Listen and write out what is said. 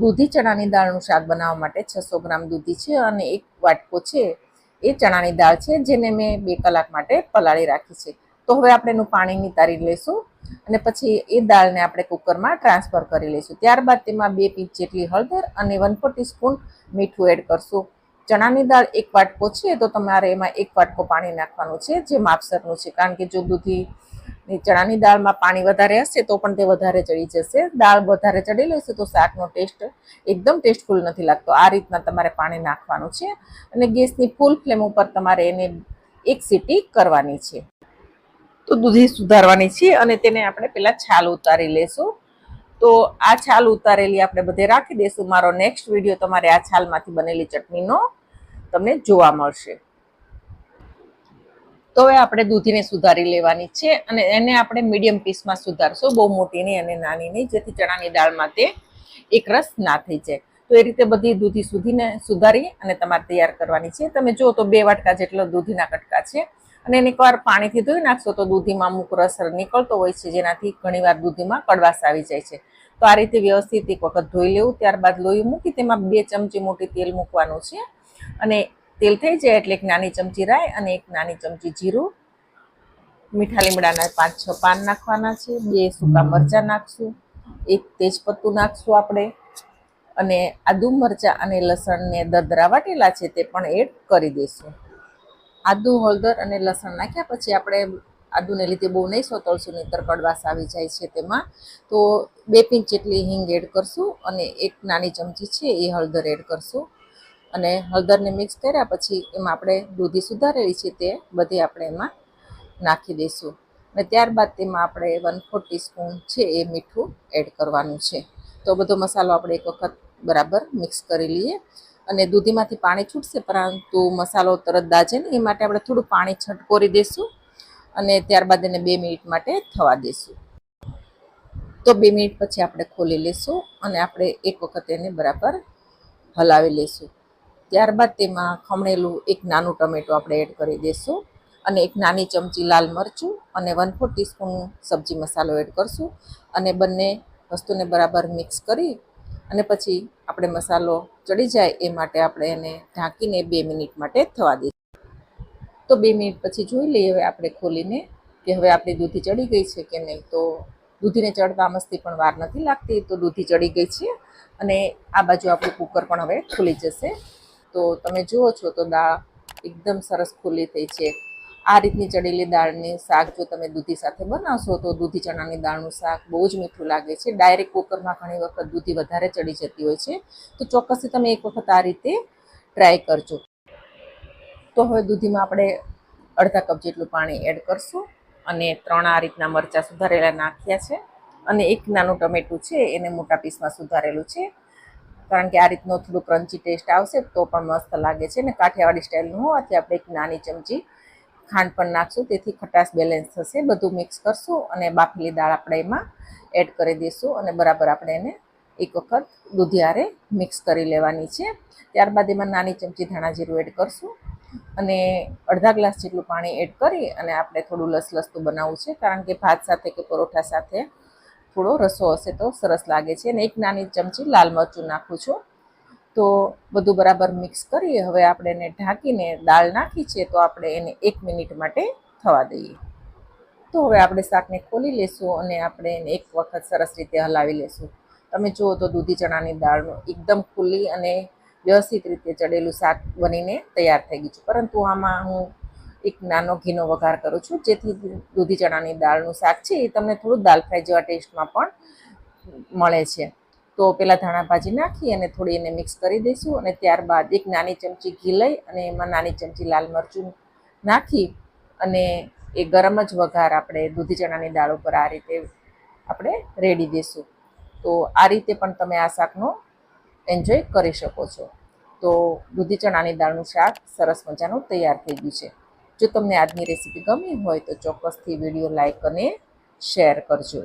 દૂધી ચણાની દાળનું શાક બનાવવા માટે છસો ગ્રામ દૂધી છે અને એક વાટકો છે એ ચણાની દાળ છે, જેને મેં બે કલાક માટે પલાળી રાખી છે. તો હવે આપણે એનું પાણી નિતારી લઈશું અને પછી એ દાળને આપણે કુકરમાં ટ્રાન્સફર કરી લઈશું. ત્યારબાદ તેમાં બે પીંચ જેટલી હળદર અને વન ફોર ટીસ્પૂન મીઠું એડ કરશું. ચણાની દાળ એક વાટકો છે, તો તમારે એમાં એક વાટકો પાણી નાખવાનું છે, જે માપસરનું છે. કારણ કે જો દૂધી ચણાની દાળમાં પાણી વધારે હશે તો પણ તે વધારે ચડી જશે. દાળ વધારે ચડી લેશે તો શાકનો ટેસ્ટ એકદમ ટેસ્ટફુલ નથી લાગતો. આ રીતના તમારે પાણી નાખવાનું છે અને ગેસની ફૂલ ફ્લેમ ઉપર તમારે એને એક સીટી કરવાની છે. તો દૂધી સુધારવાની છે અને તેને આપણે પેલા છાલ ઉતારી લેશું. તો આ છાલ ઉતારેલી આપણે બધે રાખી દઈશું મારો નેક્સ્ટ વીડિયો તમારે આ છાલમાંથી બનેલી ચટણીનો તમને જોવા મળશે. તો હવે આપણે દૂધીને સુધારી લેવાની છે અને એને આપણે મીડિયમ પીસમાં સુધારશું. બહુ મોટી નહીં અને નાની નહીં, જેથી ચણાની દાળમાં તે એક રસ ના થઈ જાય. તો એ રીતે બધી દૂધી સુધીને સુધારી અને તમારે તૈયાર કરવાની છે. તમે જુઓ તો બે વાટકા જેટલો દૂધીના કટકા છે અને એને એકવાર પાણીથી ધોઈ નાખશો તો દૂધીમાં અમુક રસ નીકળતો હોય છે, જેનાથી ઘણીવાર દૂધીમાં કડવાશ આવી જાય છે. તો આ રીતે વ્યવસ્થિત એક વખત ધોઈ લેવું, ત્યારબાદ લોહી મૂકી તેમાં બે ચમચી મોટી તેલ મૂકવાનું છે અને તેલ થઈ જાય એટલે એક નાની ચમચી રાય અને એક નાની ચમચી જીરું. મીઠા લીમડાના પાંચ છ પાન નાખવાના છે. બે સૂકા મરચાં નાખશું. એક તેજપત્તું નાખશું આપણે. અને આદુ મરચાં અને લસણને દરદરા વાટેલા છે તે પણ એડ કરી દઈશું. આદુ હળદર અને લસણ નાખ્યા પછી આપણે આદુને લીધે બહુ નહીં સોતળશું નહીંતર કડવાશ આવી જાય છે તેમાં. તો બે પિંચ જેટલી હિંગ એડ કરશું અને એક નાની ચમચી છે એ હળદર એડ કરશું. અને હળદરને મિક્સ કર્યા પછી એમાં આપણે દૂધી સુધારેલી છે તે બધી આપણે એમાં નાખી દઈશું. અને ત્યારબાદ તેમાં આપણે વન ફોર ટીસ્પૂન છે એ મીઠું એડ કરવાનું છે. તો બધો મસાલો આપણે એક વખત બરાબર મિક્સ કરી લઈએ. અને દૂધીમાંથી પાણી છૂટશે પરંતુ મસાલો તરત દાજે ને એ માટે આપણે થોડું પાણી છટકોરી દઈશું અને ત્યારબાદ એને બે મિનિટ માટે થવા દઈશું. તો બે મિનિટ પછી આપણે ખોલી લઈશું અને આપણે એક વખત એને બરાબર હલાવી લઈશું. ત્યારબાદ તેમાં ખમણેલું એક નાનું ટમેટું આપણે એડ કરી દઈશું અને એક નાની ચમચી લાલ મરચું અને વન ફોર ટીસ્પૂન સબ્જી મસાલો એડ કરશું અને બંને વસ્તુને બરાબર મિક્સ કરી અને પછી આપણે મસાલો ચડી જાય એ માટે આપણે એને ઢાંકીને બે મિનિટ માટે થવા દઈશું તો બે મિનિટ પછી જોઈ લઈએ હવે આપણે ખોલીને કે હવે આપણી દૂધી ચડી ગઈ છે કે નહીં. તો દૂધીને ચડતા મસ્તી પણ વાર નથી લાગતી તો દૂધી ચડી ગઈ છે અને આ બાજુ આપણું કુકર પણ હવે ખુલી જશે. તો તમે જુઓ છો તો દાળ એકદમ સરસ ખુલ્લી થઈ છે. આ રીતની ચડેલી દાળની શાક જો તમે દૂધી સાથે બનાવશો તો દૂધી ચણાની દાળનું શાક બહુ જ મીઠું લાગે છે. ડાયરેક્ટ કુકરમાં ઘણી વખત દૂધી વધારે ચડી જતી હોય છે. તો ચોક્કસથી તમે એક વખત આ રીતે ટ્રાય કરજો. તો હવે દૂધીમાં આપણે અડધા કપ જેટલું પાણી એડ કરશું અને ત્રણ આ રીતના મરચાં સુધારેલા નાખ્યા છે અને એક નાનું ટમેટું છે એને મોટા પીસમાં સુધારેલું છે. કારણ કે આ રીતનો થોડું ક્રન્ચી ટેસ્ટ આવશે તો પણ મસ્ત લાગે છે ને કાઠિયાવાડી સ્ટાઇલનું હોવાથી આપણે એક નાની ચમચી ખાંડ પણ નાખશું. તેથી ખટાશ બેલેન્સ થશે. બધું મિક્સ કરશું અને બાફેલી દાળ આપણે એમાં એડ કરી દઈશું અને બરાબર આપણે એને એક વખત દૂધિયારે મિક્સ કરી લેવાની છે. ત્યારબાદ એમાં નાની ચમચી ધાણા જીરું એડ કરશું અને અડધા ગ્લાસ જેટલું પાણી એડ કરી અને આપણે થોડું લસલસતું બનાવવું છે. કારણ કે ભાત સાથે કે પરોઠા સાથે થોડો રસો હશે તો સરસ લાગે છે. અને એક નાની ચમચી લાલ મરચું નાખું છું. તો બધું બરાબર મિક્સ કરીએ. હવે આપણે એને ઢાંકીને દાળ નાખી છે તો આપણે એને એક મિનિટ માટે થવા દઈએ. તો હવે આપણે શાકને ખોલી લેશું અને આપણે એને એક વખત સરસ રીતે હલાવી લેશું. તમે જુઓ તો દૂધી ચણાની દાળનું એકદમ ખુલ્લી અને વ્યવસ્થિત રીતે ચડેલું શાક બનીને તૈયાર થઈ ગયું છે. પરંતુ આમાં હું એક નાનો ઘીનો વઘાર કરું છું. જેથી દૂધી ચણાની દાળનું શાક છે, એ તમને થોડું દાલ ફ્રાય જેવા ટેસ્ટમાં પણ મળે છે. તો પહેલાં ધાણા ભાજી નાખી અને થોડી એને મિક્સ કરી દઈશું અને ત્યારબાદ એક નાની ચમચી ઘી લઈ અને એમાં નાની ચમચી લાલ મરચું નાખી અને એ ગરમ જ વઘાર આપણે દૂધી ચણાની દાળ ઉપર આ રીતે આપણે રેડી દઈશું. તો આ રીતે પણ તમે આ શાકનો એન્જોય કરી શકો છો. તો દૂધી ચણાની દાળનું શાક સરસ મજાનું તૈયાર થઈ ગયું છે. જો તમને આજની રેસીપી ગમી હોય તો ચોક્કસથી વીડિયો લાઇક અને શેર કરજો.